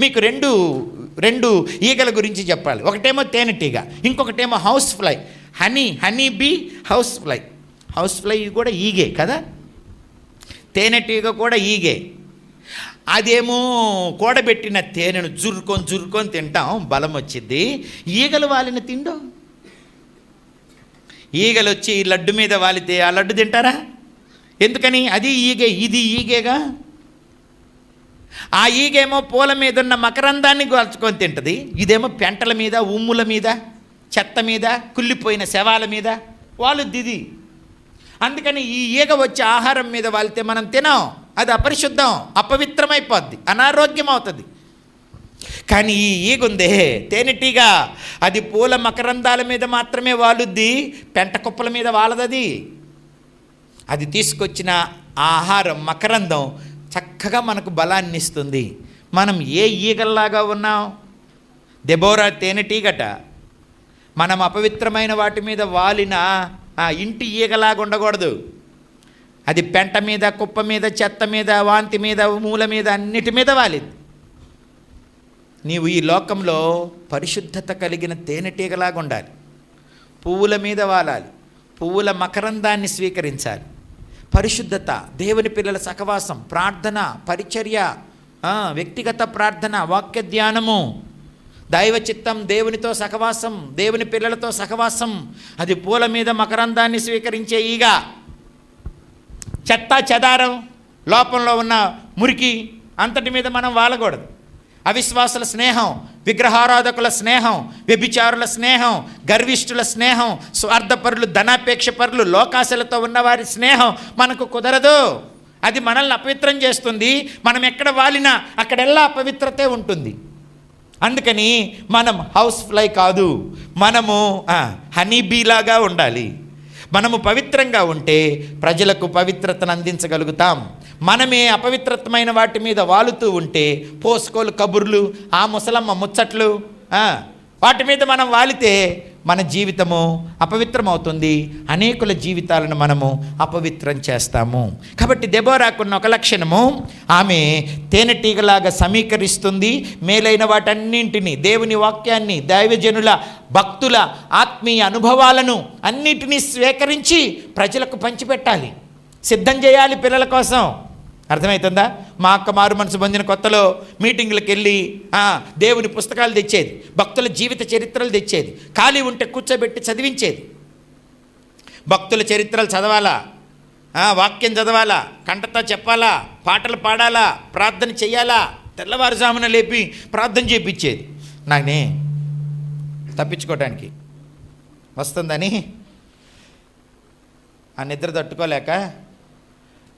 మీకు రెండు రెండు ఈగల గురించి చెప్పాలి. ఒకటేమో తేనెటీగ ఇంకొకటేమో house fly honey honey bee house fly house fly కూడా ఈగే కదా? తేనెటీగ కూడా ఈగే. అదేమో కూడబెట్టిన తేనెను జురుకొని జురుకొని తింటాం బలం వచ్చింది ఈగలు వాలిన తిండు? ఈగలు వచ్చి ఈ లడ్డు మీద వాలితే ఆ లడ్డు తింటారా? ఎందుకని? అది ఈగే ఇది ఈగేగా? ఆ ఈగేమో పూల మీద ఉన్న మకరందాన్ని గోల్చుకొని తింటుంది. ఇదేమో పెంటల మీద ఉమ్ముల మీద చెత్త మీద కుళ్ళిపోయిన శవాల మీద వాళ్ళు దిది అందుకని ఈ ఈగ వచ్చే ఆహారం మీద వాలితే మనం తినాం. అది అపరిశుద్ధం అపవిత్రమైపోద్ది అనారోగ్యం అవుతుంది కానీ ఈ ఈగ ఉందే తేనెటీగ. అది పూల మకరందాల మీద మాత్రమే వాలుద్ది పెంట కుప్పల మీద వాలదది. అది తీసుకొచ్చిన ఆహారం మకరందం చక్కగా మనకు బలాన్ని ఇస్తుంది మనం ఏ ఈగల్లాగా ఉన్నాం? దెబోరా తేనెటీగట మనం అపవిత్రమైన వాటి మీద వాలిన ఆ ఇంటి ఈగలాగా ఉండకూడదు. అది పెంట మీద కుప్ప మీద చెత్త మీద వాంతి మీద మూల మీద అన్నిటి మీద వాలింది. నీవు ఈ లోకంలో పరిశుద్ధత కలిగిన తేనెటీగలాగా ఉండాలి. పువ్వుల మీద వాలాలి. పువ్వుల మకరందాన్ని స్వీకరించాలి. పరిశుద్ధత దేవుని పిల్లల సహవాసం ప్రార్థన పరిచర్య వ్యక్తిగత ప్రార్థన వాక్య ధ్యానము. దైవ చిత్తం దేవునితో సహవాసం దేవుని పిల్లలతో సహవాసం. అది పూల మీద మకరందాన్ని స్వీకరించే ఈగ. చెత్త చెదారం లోపంలో ఉన్న మురికి అంతటి మీద మనం వాలకూడదు. అవిశ్వాసుల స్నేహం విగ్రహారాధకుల స్నేహం వ్యభిచారుల స్నేహం గర్విష్ఠుల స్నేహం స్వార్థపరులు ధనాపేక్ష పరులు లోకాశలతో ఉన్నవారి స్నేహం మనకు కుదరదు. అది మనల్ని అపవిత్రం చేస్తుంది. మనం ఎక్కడ వాలినా అక్కడెల్లా అపవిత్రతే ఉంటుంది. అందుకని మనం హౌస్ ఫ్లై కాదు. మనము హనీబీలాగా ఉండాలి. మనము పవిత్రంగా ఉంటే ప్రజలకు పవిత్రతను అందించగలుగుతాం. మనమే అపవిత్రతమైన వాటి మీద వాలుతూ ఉంటే పోసుకోలు కబుర్లు ఆ ముసలమ్మ ముచ్చట్లు వాటి మీద మనం వాలితే మన జీవితము అపవిత్రమవుతుంది. అనేకుల జీవితాలను మనము అపవిత్రం చేస్తాము. కాబట్టి దెబోరాకున్న ఒక లక్షణము ఆమె తేనెటీగలాగా సమీకరిస్తుంది. మేలైన వాటన్నింటినీ దేవుని వాక్యాన్ని దైవజనుల భక్తుల ఆత్మీయ అనుభవాలను అన్నిటినీ స్వీకరించి ప్రజలకు పంచిపెట్టాలి. సిద్ధం చేయాలి పిల్లల కోసం. అర్థమవుతుందా మా అక్క మారు మనసు పొందిన కొత్తలో మీటింగ్లకు వెళ్ళి దేవుని పుస్తకాలు తెచ్చేది భక్తుల జీవిత చరిత్రలు తెచ్చేది ఖాళీ ఉంటే కూర్చోబెట్టి చదివించేది. భక్తుల చరిత్రలు చదవాలా? వాక్యం చదవాలా? కంటతో చెప్పాలా? పాటలు పాడాలా? ప్రార్థన చేయాలా తెల్లవారుజామున లేపి ప్రార్థన చేయించేది నానే తప్పించుకోవటానికి వస్తుందని ఆ నిద్ర తట్టుకోలేక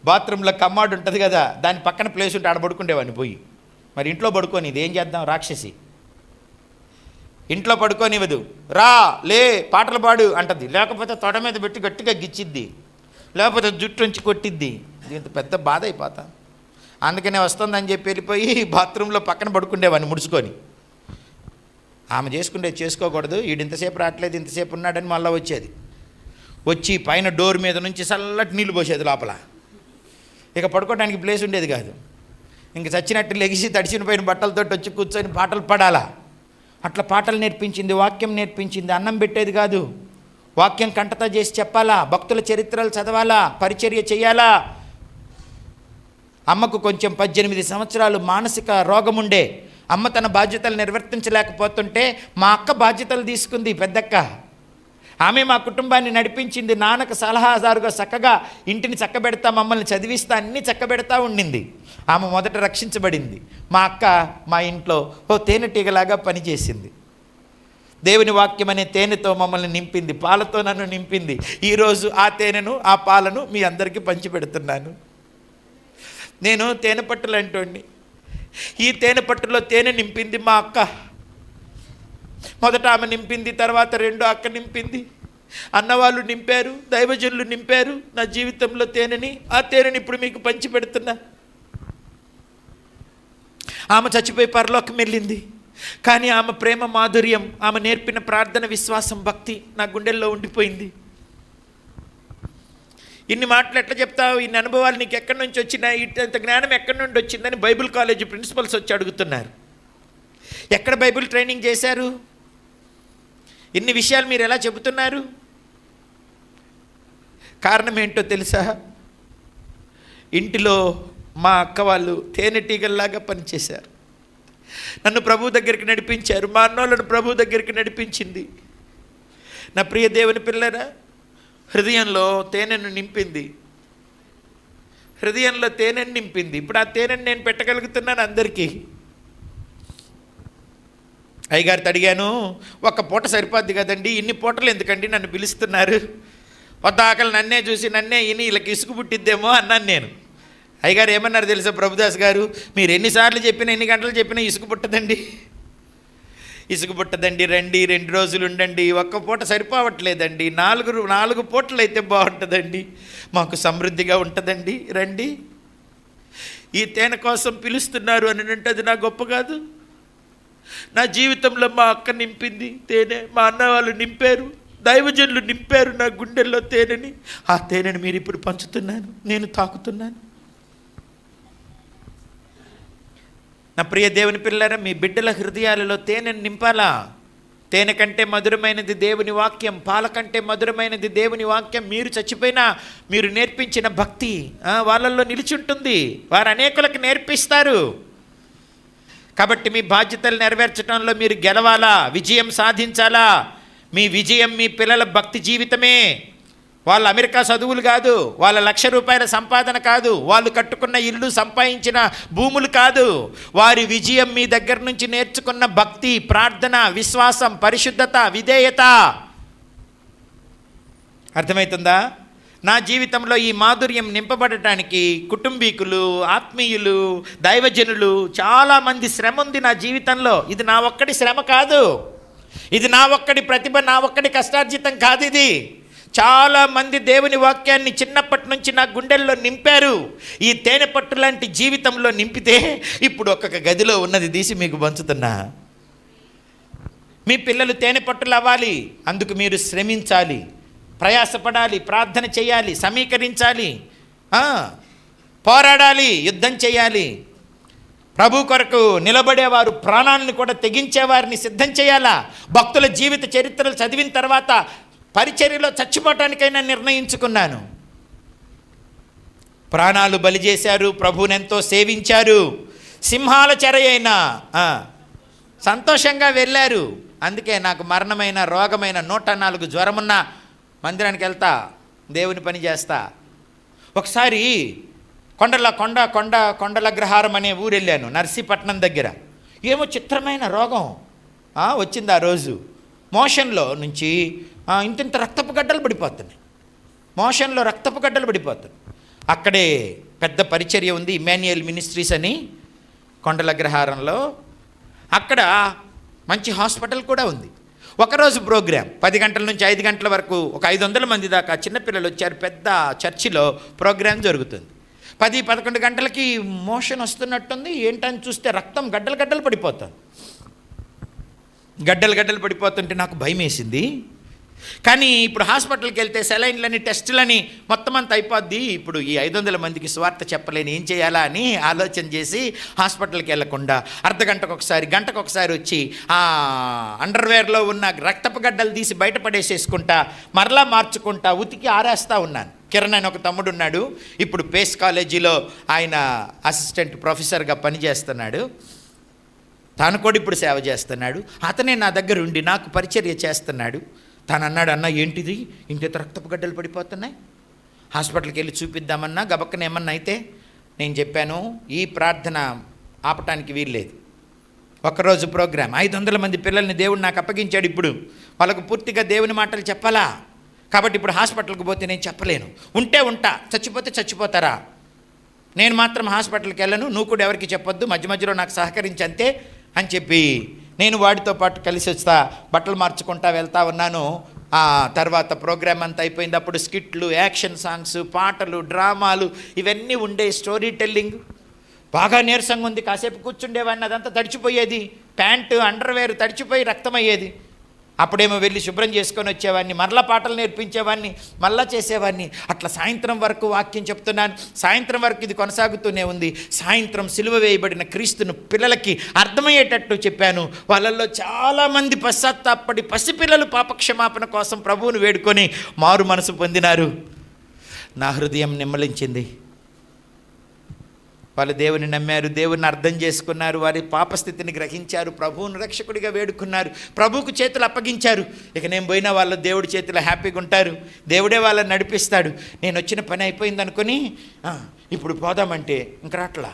బాత్రూంలో కమ్మాడు ఉంటుంది కదా దాని పక్కన ప్లేస్ ఉంటే ఆడ పడుకుండేవాడిని పోయి. మరి ఇంట్లో పడుకొని ఇది ఏం చేద్దాం రాక్షసి? ఇంట్లో పడుకోనివ్వదు. రా లే పాటలు పాడు అంటది. లేకపోతే తొడ మీద పెట్టి గట్టిగా గిచ్చిద్ది. లేకపోతే జుట్టు ఉంచి కొట్టిద్ది దీంతో పెద్ద బాధ అయిపోతా. అందుకనే వస్తుందని చెప్పి వెళ్ళిపోయి బాత్రూంలో పక్కన పడుకుండేవాడిని ముడుచుకొని. ఆమె చేసుకుంటే చేసుకోకూడదు. వీడు ఇంతసేపు రావట్లేదు ఇంతసేపు ఉన్నాడని మళ్ళీ వచ్చేది. వచ్చి పైన డోర్ మీద నుంచి చల్లటి నీళ్ళు పోసేది లోపల. ఇక పడుకోవడానికి ప్లేస్ ఉండేది కాదు. ఇంక చచ్చినట్టు లెగిసి తడిచిన పైన బట్టలతో వచ్చి కూర్చొని పాటలు పాడాలా? అట్లా పాటలు నేర్పించింది వాక్యం నేర్పించింది అన్నం పెట్టేది కాదు. వాక్యం కంటత చేసి చెప్పాలా? భక్తుల చరిత్రలు చదవాలా? పరిచర్య చేయాలా? అమ్మకు కొంచెం పద్దెనిమిది సంవత్సరాలు మానసిక రోగముండే అమ్మ తన బాధ్యతలు నిర్వర్తించలేకపోతుంటే మా అక్క బాధ్యతలు తీసుకుంది పెద్దక్క. ఆమె మా కుటుంబాన్ని నడిపించింది. నాన్నకు సలహాదారుగా చక్కగా ఇంటిని చక్కబెడతా మమ్మల్ని చదివిస్తా అన్నీ చక్కబెడతా ఉండింది. ఆమె మొదట రక్షించబడింది. మా అక్క మా ఇంట్లో ఓ తేనెటీగలాగా పనిచేసింది. దేవుని వాక్యం అనే తేనెతో మమ్మల్ని నింపింది. పాలతో నన్ను నింపింది. ఈరోజు ఆ తేనెను ఆ పాలను మీ అందరికీ పంచిపెడుతున్నాను. నేను తేనె పట్టులు అంటోండి ఈ తేనె పట్టులో తేనె నింపింది మా అక్క. మొదట ఆమె నింపింది తర్వాత రెండో అక్క నింపింది. అన్నవాళ్ళు నింపారు దైవజనులు నింపారు. నా జీవితంలో తేనెని ఆ తేనెని ఇప్పుడు మీకు పంచి పెడుతున్నా ఆమె చచ్చిపోయి పరలోకం వెళ్ళింది. కానీ ఆమె ప్రేమ మాధుర్యం ఆమె నేర్పిన ప్రార్థన విశ్వాసం భక్తి నా గుండెల్లో ఉండిపోయింది. ఇన్ని మాటలు ఎట్లా చెప్తావు? ఇన్ని అనుభవాలు నీకు ఎక్కడి నుంచి వచ్చినాయి? ఇంత జ్ఞానం ఎక్కడి నుండి వచ్చిందని బైబిల్ కాలేజీ ప్రిన్సిపల్స్ వచ్చి అడుగుతున్నారు. ఎక్కడ బైబిల్ ట్రైనింగ్ చేశారు? ఇన్ని విషయాలు మీరు ఎలా చెబుతున్నారు? కారణం ఏంటో తెలుసా? ఇంటిలో మా అక్క వాళ్ళు తేనెటీగల్లాగా పనిచేశారు. నన్ను ప్రభు దగ్గరికి నడిపించారు. మా అన్నోళ్ళను ప్రభు దగ్గరికి నడిపించింది. నా ప్రియ దేవుని పిల్లరా హృదయంలో తేనెను నింపింది. హృదయంలో తేనెను నింపింది. ఇప్పుడు ఆ తేనెను నేను పెట్టగలుగుతున్నాను అందరికీ. అయ్యగారితో అడిగాను ఒక్క పూట సరిపోద్ది కదండి ఇన్ని పూటలు ఎందుకండి నన్ను పిలుస్తున్నారు? కొత్త ఆకలి నన్నే చూసి నన్నే ఇని వీళ్ళకి ఇసుకు పుట్టిద్దేమో అన్నాను నేను. అయ్యగారు ఏమన్నారు తెలుసా ప్రభుదాస్ గారు? మీరు ఎన్నిసార్లు చెప్పినా ఎన్ని గంటలు చెప్పినా ఇసుకు పుట్టదండి. ఇసుకు పుట్టదండి రండి రెండు రోజులు ఉండండి ఒక్క పూట సరిపోవట్లేదండి నాలుగు నాలుగు పూటలు అయితే బాగుంటుందండి మాకు సమృద్ధిగా ఉంటుందండి రండి. ఈ తేనె కోసం పిలుస్తున్నారు అని అంటే అది నా గొప్ప కాదు. నా జీవితంలో మా అక్క నింపింది తేనె మా అన్న వాళ్ళు నింపారు దైవజనులు నింపారు నా గుండెల్లో తేనెని. ఆ తేనెని మీరు ఇప్పుడు పంచుతున్నాను నేను తాకుతున్నాను. నా ప్రియ దేవుని పిల్లరా మీ బిడ్డల హృదయాలలో తేనెని నింపాలా? తేనె కంటే మధురమైనది దేవుని వాక్యం పాల కంటే మధురమైనది దేవుని వాక్యం. మీరు చచ్చిపోయినా మీరు నేర్పించిన భక్తి వాళ్ళల్లో నిలిచి ఉంటుంది. వారు అనేకులకు నేర్పిస్తారు. కాబట్టి మీ బాధ్యతలు నెరవేర్చడంలో మీరు గెలవాలా? విజయం సాధించాలా? మీ విజయం మీ పిల్లల భక్తి జీవితమే. వాళ్ళ అమెరికా చదువులు కాదు వాళ్ళ లక్ష రూపాయల సంపాదన కాదు వాళ్ళు కట్టుకున్న ఇల్లు సంపాదించిన భూములు కాదు. వారి విజయం మీ దగ్గర నుంచి నేర్చుకున్న భక్తి ప్రార్థన విశ్వాసం పరిశుద్ధత విధేయత. అర్థమవుతుందా? నా జీవితంలో ఈ మాధుర్యం నింపబడటానికి కుటుంబీకులు ఆత్మీయులు దైవజనులు చాలామంది శ్రమ ఉంది నా జీవితంలో. ఇది నా ఒక్కడి శ్రమ కాదు. ఇది నా ఒక్కడి ప్రతిభ నా ఒక్కడి కష్టార్జితం కాదు ఇది. చాలామంది దేవుని వాక్యాన్ని చిన్నప్పటి నుంచి నా గుండెల్లో నింపారు. ఈ తేనె పట్టు లాంటి జీవితంలో నింపితే ఇప్పుడు ఒక్కొక్క గదిలో ఉన్నది తీసి మీకు పంచుతున్నా. మీ పిల్లలు తేనె పట్టులు అవ్వాలి అందుకు మీరు శ్రమించాలి. ప్రయాసపడాలి ప్రార్థన చేయాలి సమీకరించాలి పోరాడాలి యుద్ధం చేయాలి. ప్రభు కొరకు నిలబడేవారు ప్రాణాలను కూడా తెగించేవారిని సిద్ధం చేయాలా? భక్తుల జీవిత చరిత్రలు చదివిన తర్వాత పరిచర్యలో చచ్చిపోవటానికైనా నిర్ణయించుకున్నాను. ప్రాణాలు బలి చేశారు ప్రభునెంతో సేవించారు. సింహాల చెర అయినా సంతోషంగా వెళ్ళారు. అందుకే నాకు మరణమైన రోగమైన నూట నాలుగు జ్వరమున్న మందిరానికి వెళ్తా దేవుని పని చేస్తా. ఒకసారి కొండల కొండ కొండ కొండలగ్రహారం అనే ఊరు వెళ్ళాను నర్సీపట్నం దగ్గర. ఏమో చిత్రమైన రోగం. వచ్చింది ఆ రోజు. మోషన్లో నుంచి ఇంతింత రక్తపు గడ్డలు పడిపోతున్నాయి. మోషన్లో రక్తపు గడ్డలు పడిపోతుంది అక్కడే పెద్ద పరిచర్య ఉంది ఇమాన్యుయల్ మినిస్ట్రీస్ అని కొండలగ్రహారంలో అక్కడ మంచి హాస్పిటల్ కూడా ఉంది. ఒకరోజు ప్రోగ్రాం పది గంటల నుంచి ఐదు గంటల వరకు ఒక ఐదు వందల మంది దాకా చిన్నపిల్లలు వచ్చారు పెద్ద చర్చిలో ప్రోగ్రాం జరుగుతుంది. పది పదకొండు గంటలకి మోషన్ వస్తున్నట్టుంది ఏంటని చూస్తే రక్తం గడ్డలు గడ్డలు పడిపోతుంది. గడ్డలు గడ్డలు పడిపోతుంటే నాకు భయం వేసింది కానీ ఇప్పుడు హాస్పిటల్కి వెళ్తే సెలైన్లని టెస్టులని మొత్తం అంతా అయిపోద్ది. ఇప్పుడు ఈ ఐదు వందల మందికి స్వార్థ చెప్పలేని ఏం చేయాలా అని ఆలోచన చేసి హాస్పిటల్కి వెళ్ళకుండా అర్ధ గంటకు ఒకసారి గంటకు ఒకసారి వచ్చి ఆ అండర్వేర్లో ఉన్న రక్తపు గడ్డలు తీసి బయటపడేసేసుకుంటా మరలా మార్చుకుంటా ఉతికి ఆరేస్తా ఉన్నాను. కిరణ్ అని ఒక తమ్ముడు ఉన్నాడు. ఇప్పుడు పేస్ కాలేజీలో ఆయన అసిస్టెంట్ ప్రొఫెసర్గా పనిచేస్తున్నాడు. తాను కూడా ఇప్పుడు సేవ చేస్తున్నాడు. అతనే నా దగ్గర ఉండి నాకు పరిచర్య చేస్తున్నాడు. తాను అన్నాడు అన్న ఏంటిది ఇంత రక్తపు గడ్డలు పడిపోతున్నాయి. హాస్పిటల్కి వెళ్ళి చూపిద్దామన్నా గబక్కన ఏమన్నా అయితే నేను చెప్పాను ఈ ప్రార్థన ఆపటానికి వీల్లేదు ఒకరోజు ప్రోగ్రాం ఐదు వందల మంది పిల్లల్ని దేవుడు నాకు అప్పగించాడు ఇప్పుడు. వాళ్ళకు పూర్తిగా దేవుని మాటలు చెప్పాలా? కాబట్టి ఇప్పుడు హాస్పిటల్కి పోతే నేను చెప్పలేను. ఉంటే ఉంటా చచ్చిపోతే చచ్చిపోతారా? నేను మాత్రం హాస్పిటల్కి వెళ్ళను నువ్వు కూడా ఎవరికి చెప్పొద్దు మధ్య మధ్యలో నాకు సహకరించంతే అని చెప్పి నేను వాడితో పాటు కలిసి వస్తా బట్టలు మార్చుకుంటా వెళ్తా ఉన్నాను. ఆ తర్వాత ప్రోగ్రామ్ అంతా అయిపోయింది. అప్పుడు స్కిట్లు యాక్షన్ సాంగ్స్ పాటలు డ్రామాలు ఇవన్నీ ఉండే స్టోరీ టెల్లింగ్. బాగా నీరసంగా ఉంది. కాసేపు కూర్చుండేవాడిని అదంతా తడిచిపోయేది. ప్యాంటు అండర్వేర్ తడిచిపోయి రక్తం అయ్యేది అప్పుడేమో వెళ్ళి శుభ్రం చేసుకొని వచ్చేవాడిని మరలా పాటలు నేర్పించేవాడిని మళ్ళా చేసేవాడిని. అట్లా సాయంత్రం వరకు వాక్యం చెప్తున్నాను. సాయంత్రం వరకు ఇది కొనసాగుతూనే ఉంది. సాయంత్రం సిలువ వేయబడిన క్రీస్తును పిల్లలకి అర్థమయ్యేటట్టు చెప్పాను. వాళ్ళల్లో చాలామంది పశ్చాత్తాపడి పసిపిల్లలు పాపక్షమాపణ కోసం ప్రభువును వేడుకొని మారు మనసు పొందినారు. నా హృదయం నిమ్మలించింది. వాళ్ళు దేవుని నమ్మారు దేవుని అర్థం చేసుకున్నారు వారి పాపస్థితిని గ్రహించారు ప్రభువును రక్షకుడిగా వేడుకున్నారు ప్రభువుకు చేతులు అప్పగించారు. ఇక నేను పోయినా వాళ్ళు దేవుడి చేతిలో హ్యాపీగా ఉంటారు దేవుడే వాళ్ళని నడిపిస్తాడు. నేను వచ్చిన పని అయిపోయింది అనుకుని ఇప్పుడు పోదామంటే ఇంక రాట్లా.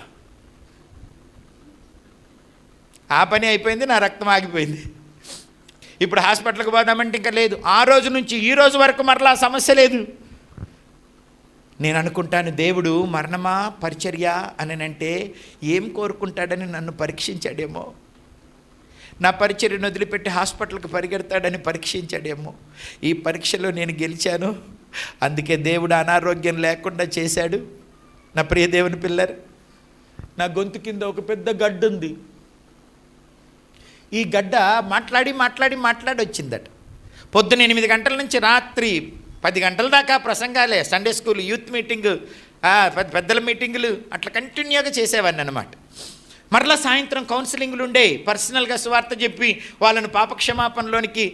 ఆ పని అయిపోయింది నా రక్తం ఆగిపోయింది. ఇప్పుడు హాస్పిటల్కి పోదామంటే ఇంకా లేదు. ఆ రోజు నుంచి ఈ రోజు వరకు మరలా సమస్య లేదు. నేను అనుకుంటాను దేవుడు మరణమా పరిచర్య అని అంటే ఏం కోరుకుంటాడని నన్ను పరీక్షించాడేమో. నా పరిచర్యను వదిలిపెట్టి హాస్పిటల్కి పరిగెడతాడని పరీక్షించాడేమో. ఈ పరీక్షలో నేను గెలిచాను. అందుకే దేవుడు అనారోగ్యం లేకుండా చేశాడు. నా ప్రియ దేవుని పిల్లరు నా గొంతు కింద ఒక పెద్ద గడ్డు ఉంది. ఈ గడ్డ మాట్లాడి మాట్లాడి మాట్లాడి వచ్చిందట పొద్దున ఎనిమిది గంటల నుంచి రాత్రి పది గంటల దాకా ప్రసంగాలే. సండే స్కూల్ యూత్ మీటింగ్ పెద్ద పెద్దల మీటింగులు అట్లా కంటిన్యూగా చేసేవాడిని అనమాట మరలా సాయంత్రం కౌన్సిలింగ్లు ఉండే పర్సనల్గా సువార్త చెప్పి వాళ్ళను పాపక్షమాపణలోనికి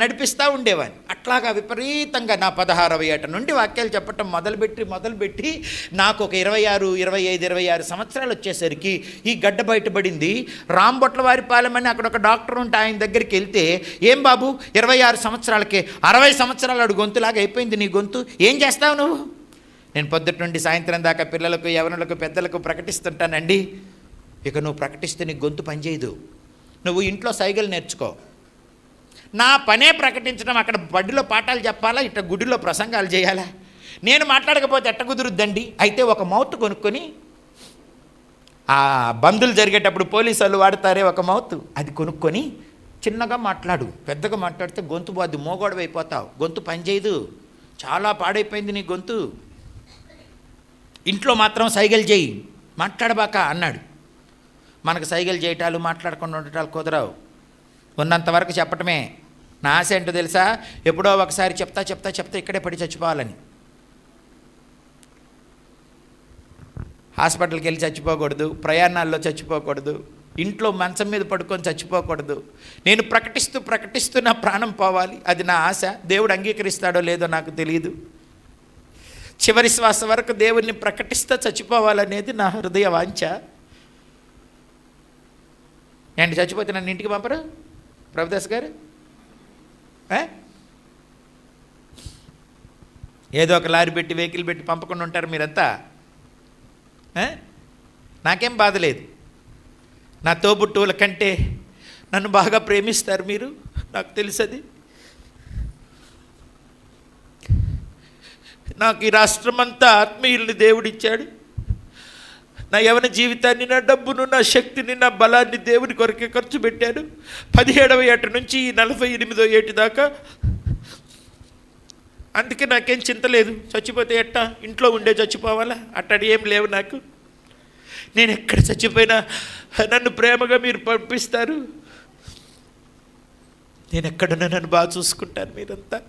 నడిపిస్తూ ఉండేవాడిని అట్లాగా విపరీతంగా నా పదహారవ ఏట నుండి వాక్యాలు చెప్పటం మొదలుపెట్టి మొదలుపెట్టి నాకు ఒక ఇరవై ఆరు ఇరవై ఐదు ఇరవై ఆరు సంవత్సరాలు వచ్చేసరికి ఈ గడ్డ బయటపడింది. రాంబొట్ల వారి పాలెమని అక్కడ ఒక డాక్టర్ ఉంటే ఆయన దగ్గరికి వెళ్తే ఏం బాబు ఇరవై ఆరు సంవత్సరాలకే అరవై సంవత్సరాలు అడు గొంతులాగా అయిపోయింది నీ గొంతు. ఏం చేస్తావు నువ్వు? నేను పొద్దుటి నుండి సాయంత్రం దాకా పిల్లలకు యవనులకు పెద్దలకు ప్రకటిస్తుంటానండి. ఇక నువ్వు ప్రకటిస్తే నీ గొంతు పనిచేయదు. నువ్వు ఇంట్లో సైగలు నేర్చుకో. నా పనే ప్రకటించడం అక్కడ బడిలో పాఠాలు చెప్పాలా ఇట్ట గుడిలో ప్రసంగాలు చేయాలా? నేను మాట్లాడకపోతే ఎట్ట కుదురుద్దండి? అయితే ఒక మౌత్ కొనుక్కొని ఆ బందులు జరిగేటప్పుడు పోలీసు వాళ్ళు వాడతారే ఒక మౌత్. అది కొనుక్కొని చిన్నగా మాట్లాడు. పెద్దగా మాట్లాడితే గొంతు పోద్ది మోగోడవ అయిపోతావు. గొంతు పనిచేయదు. చాలా పాడైపోయింది నీ గొంతు. ఇంట్లో మాత్రం సైగలు చేయి. మాట్లాడబాక అన్నాడు. మనకు సైగలు చేయటాలు మాట్లాడకుండా ఉండటాలు కుదరవు. ఉన్నంతవరకు చెప్పటమే. నా ఆశ ఏంటో తెలుసా? ఎప్పుడో ఒకసారి చెప్తా చెప్తా చెప్తా ఇక్కడే పడి చచ్చిపోవాలని. హాస్పిటల్కి వెళ్ళి చచ్చిపోకూడదు ప్రయాణాల్లో చచ్చిపోకూడదు ఇంట్లో మంచం మీద పడుకొని చచ్చిపోకూడదు. నేను ప్రకటిస్తూ ప్రకటిస్తూ నా ప్రాణం పోవాలి. అది నా ఆశ. దేవుడు అంగీకరిస్తాడో లేదో నాకు తెలియదు చివరి శ్వాస వరకు దేవుడిని ప్రకటిస్తూ చచ్చిపోవాలనేది నా హృదయ వాంఛ. నేను చచ్చిపోతే నన్ను ఇంటికి పంపరు? ప్రభుదాస్ గారు? ఏదో ఒక లారీ పెట్టి వెహికల్ పెట్టి పంపకుండా ఉంటారు మీరంతా. నాకేం బాధ లేదు. నా తోబుట్టువుల కంటే నన్ను బాగా ప్రేమిస్తారు మీరు నాకు తెలుసది. నాకు ఈ రాష్ట్రం అంతా ఆత్మీయుల్ని దేవుడిచ్చాడు. నా యవన జీవితాన్ని నా డబ్బును నా శక్తిని నా బలాన్ని దేవుని కొరకే ఖర్చు పెట్టాను. పదిహేడవ ఏట నుంచి ఈ నలభై ఎనిమిదో ఏటి దాకా అందుకే నాకేం చింత లేదు. చచ్చిపోతే ఎట్టా? ఇంట్లో ఉండే చచ్చిపోవాలా? అట్టడి ఏం లేవు నాకు. నేను ఎక్కడ చచ్చిపోయినా నన్ను ప్రేమగా మీరు పంపిస్తారు. నేను ఎక్కడున్నా నన్ను బాగా చూసుకుంటాను మీరంతా.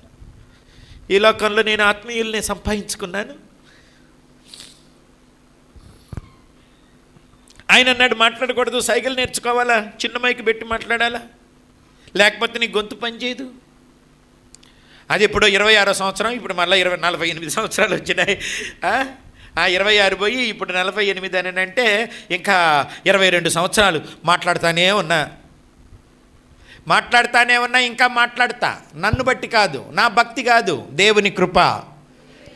ఈ లోకంలో నేను ఆత్మీయుల్ని సంపాదించుకున్నాను. ఆయన అన్నాడు మాట్లాడకూడదు సైకిల్ నేర్చుకోవాలా? చిన్న మైకి పెట్టి మాట్లాడాలా? లేకపోతే నీ గొంతు పనిచేయదు అది ఇప్పుడు ఇరవై ఆరో సంవత్సరం ఇప్పుడు మళ్ళీ ఇరవై నలభై ఎనిమిది సంవత్సరాలు వచ్చినాయి. ఆ? ఆ ఇరవై ఆరు పోయి ఇప్పుడు నలభై ఎనిమిది అని అంటే ఇంకా ఇరవై రెండు సంవత్సరాలు మాట్లాడుతానే ఉన్నా. మాట్లాడుతానే ఉన్నా ఇంకా మాట్లాడతా. నన్ను బట్టి కాదు నా భక్తి కాదు దేవుని కృప.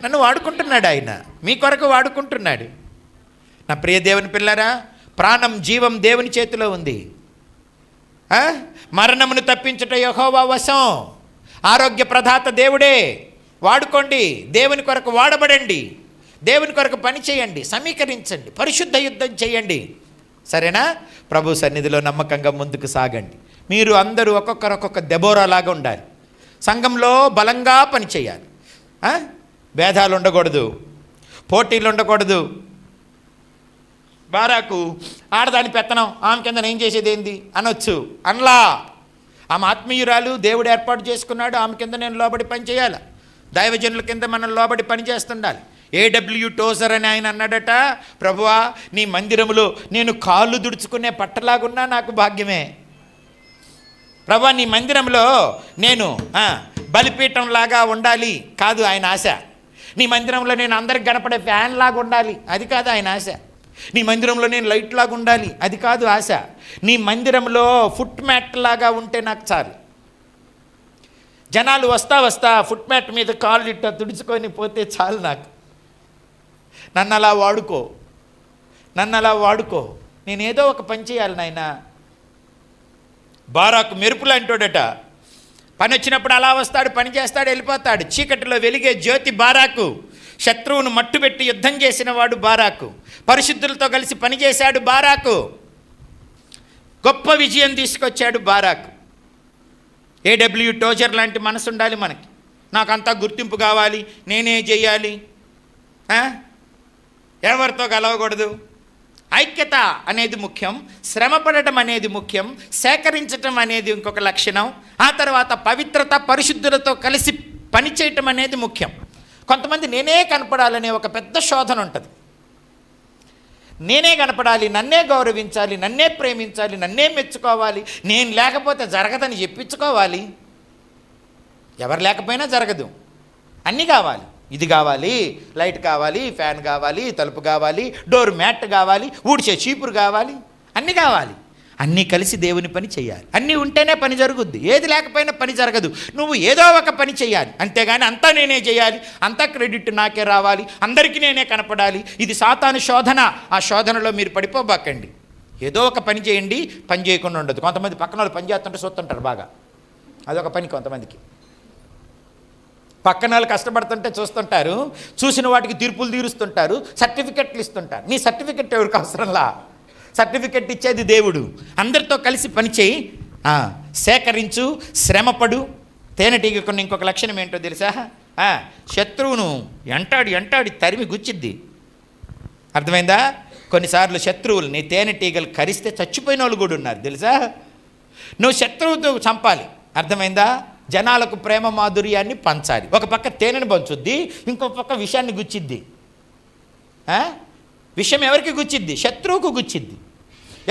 నన్ను వాడుకుంటున్నాడు ఆయన. మీ కొరకు వాడుకుంటున్నాడు. నా ప్రియ దేవుని పిల్లరా ప్రాణం జీవం దేవుని చేతిలో ఉంది. మరణమును తప్పించుట యహోవా వశం. ఆరోగ్య ప్రధాత దేవుడే వాడుకోండి. దేవుని కొరకు వాడబడండి. దేవుని కొరకు పని చేయండి. సమీకరించండి. పరిశుద్ధ యుద్ధం చేయండి. సరేనా? ప్రభు సన్నిధిలో నమ్మకంగా ముందుకు సాగండి. మీరు అందరూ ఒక్కొక్కరు ఒక్కొక్క దెబోరాలాగా ఉండాలి. సంఘంలో బలంగా పని చేయాలి భేదాలు ఉండకూడదు. పోటీలు ఉండకూడదు. బారాకు ఆడదాని పెత్తనం ఆమె కింద నేను చేసేది ఏంది? అనొచ్చు. అనలా. ఆమె ఆత్మీయురాలు దేవుడు ఏర్పాటు చేసుకున్నాడు ఆమె కింద నేను లోబడి పని చేయాలి? దైవజనుల కింద మనం లోబడి పని చేస్తుండాలి. ఏడబ్ల్యూ టోజర్ అని ఆయన అన్నాడట ప్రభువా నీ మందిరములో నేను కాళ్ళు దుడుచుకునే పట్టలాగున్నా నాకు భాగ్యమే. ప్రభా నీ మందిరంలో నేను ఆ, బలిపీఠం లాగా ఉండాలి కాదు ఆయన ఆశ. నీ మందిరంలో నేను అందరికి కనపడే ఫ్యాన్ లాగా ఉండాలి. అది కాదు ఆయన ఆశ. నీ మందిరంలో నేను లైట్ లాగా ఉండాలి. అది కాదు ఆశ. నీ మందిరంలో ఫుట్ మ్యాట్ లాగా ఉంటే నాకు చాలు. జనాలు వస్తా వస్తా ఫుట్ మ్యాట్ మీద కాళ్ళు ఇట్ట తుడుచుకొని పోతే చాలు నాకు. నన్ను అలా వాడుకో. నన్ను అలా వాడుకో. నేనేదో ఒక పని చేయాలి నాయనా. బారాకు మెరుపులు అంటాడట పని వచ్చినప్పుడు అలా వస్తాడు పని చేస్తాడు వెళ్ళిపోతాడు. చీకటిలో వెలిగే జ్యోతి బారాకు. శత్రువును మట్టుబెట్టి యుద్ధం చేసిన వాడు బారాకు. పరిశుద్ధులతో కలిసి పనిచేశాడు బారాకు. గొప్ప విజయం తీసుకొచ్చాడు బారాకు. ఏడబ్ల్యూ టోజర్ లాంటి మనసు ఉండాలి మనకి. నాకంతా గుర్తింపు కావాలి నేనే చేయాలి. ఎవరితో కలవకూడదు? ఐక్యత అనేది ముఖ్యం శ్రమపడటం అనేది ముఖ్యం సేకరించటం అనేది ఇంకొక లక్షణం. ఆ తర్వాత పవిత్రత పరిశుద్ధులతో కలిసి పనిచేయటం అనేది ముఖ్యం. కొంతమంది నేనే కనపడాలనే ఒక పెద్ద శోధన ఉంటుంది. నేనే కనపడాలి నన్నే గౌరవించాలి నన్నే ప్రేమించాలి నన్నే మెచ్చుకోవాలి నేను లేకపోతే జరగదని చెప్పించుకోవాలి. ఎవరు లేకపోయినా జరగదు. అన్నీ కావాలి. ఇది కావాలి లైట్ కావాలి ఫ్యాన్ కావాలి తలుపు కావాలి డోర్ మ్యాట్ కావాలి ఊడ్చే చీపురు కావాలి అన్నీ కావాలి. అన్నీ కలిసి దేవుని పని చేయాలి. అన్నీ ఉంటేనే పని జరుగుద్ది. ఏది లేకపోయినా పని జరగదు. నువ్వు ఏదో ఒక పని చేయాలి. అంతేగాని అంతా నేనే చేయాలి. అంతా క్రెడిట్ నాకే రావాలి. అందరికీ నేనే కనపడాలి. ఇది సాతాను శోధన. ఆ శోధనలో మీరు పడిపోబాకండి. ఏదో ఒక పని చేయండి. పని చేయకుండా ఉండదు. కొంతమంది పక్కన వాళ్ళు పని చేస్తుంటే చూస్తుంటారు బాగా. అదొక పని కొంతమందికి. పక్కన వాళ్ళు కష్టపడుతుంటే చూస్తుంటారు. చూసిన వాటికి తీర్పులు తీరుస్తుంటారు. సర్టిఫికెట్లు ఇస్తుంటారు. నీ సర్టిఫికెట్ ఎవరికి అవసరంలా? సర్టిఫికెట్ ఇచ్చేది దేవుడు. అందరితో కలిసి పనిచేయి సేకరించు శ్రమపడు. తేనెటీగ కొన్ని ఇంకొక లక్షణం ఏంటో తెలుసా? శత్రువును ఎంటాడి ఎంటాడి తరిమి గుచ్చిద్ది. అర్థమైందా? కొన్నిసార్లు శత్రువులు నీ తేనెటీగలు కరిస్తే చచ్చిపోయిన వాళ్ళు కూడా ఉన్నారు. తెలుసా? నువ్వు శత్రువుతో చంపాలి. అర్థమైందా? జనాలకు ప్రేమ మాధుర్యాన్ని పంచాలి. ఒక పక్క తేనెను పంచుద్ది ఇంకో పక్క విషయాన్ని గుచ్చిద్ది. విషయం ఎవరికి గుచ్చిద్ది? శత్రువుకు గుచ్చిద్ది.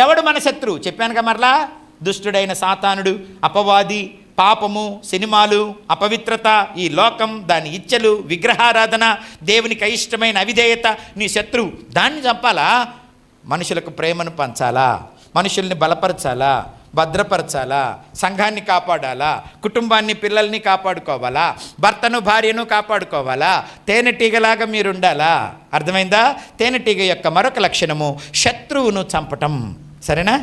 ఎవడు మన శత్రువు? చెప్పానుగా మరలా? దుష్టుడైన సాతానుడు అపవాది పాపము సినిమాలు అపవిత్రత ఈ లోకం దాని ఇచ్చలు విగ్రహారాధన దేవునికి అయిష్టమైన అవిధేయత నీ శత్రువు. దాన్ని చంపాలా? మనుషులకు ప్రేమను పంచాలా? మనుషుల్ని బలపరచాలా? భద్రపరచాలా? సంఘాన్ని కాపాడాలా? కుటుంబాన్ని పిల్లల్ని కాపాడుకోవాలా? భర్తను భార్యను కాపాడుకోవాలా? తేనెటీగలాగా మీరు ఉండాలా అర్థమైందా? తేనెటీగ యొక్క మరొక లక్షణము శత్రువును చంపటం. సరేనా?